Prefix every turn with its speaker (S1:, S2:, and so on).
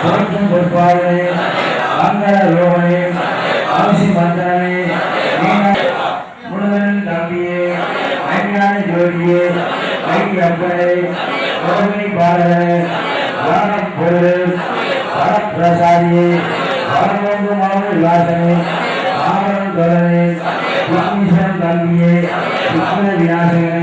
S1: துணைக்கும் பொறுப்பாளரே மங்கள ரோகனே ஆசி மந்தனே முழுவன் தம்பியே அஞ்ஞான ஜோதியே ஐக்கிய அப்பனே பகவனி பாடலே வான பொருளே வரப்பிரசாதியே வரவேந்து மாவட்ட விலாசனே ஆமரன் தொடரே சுவாமிசன் தம்பியே விநாசகனே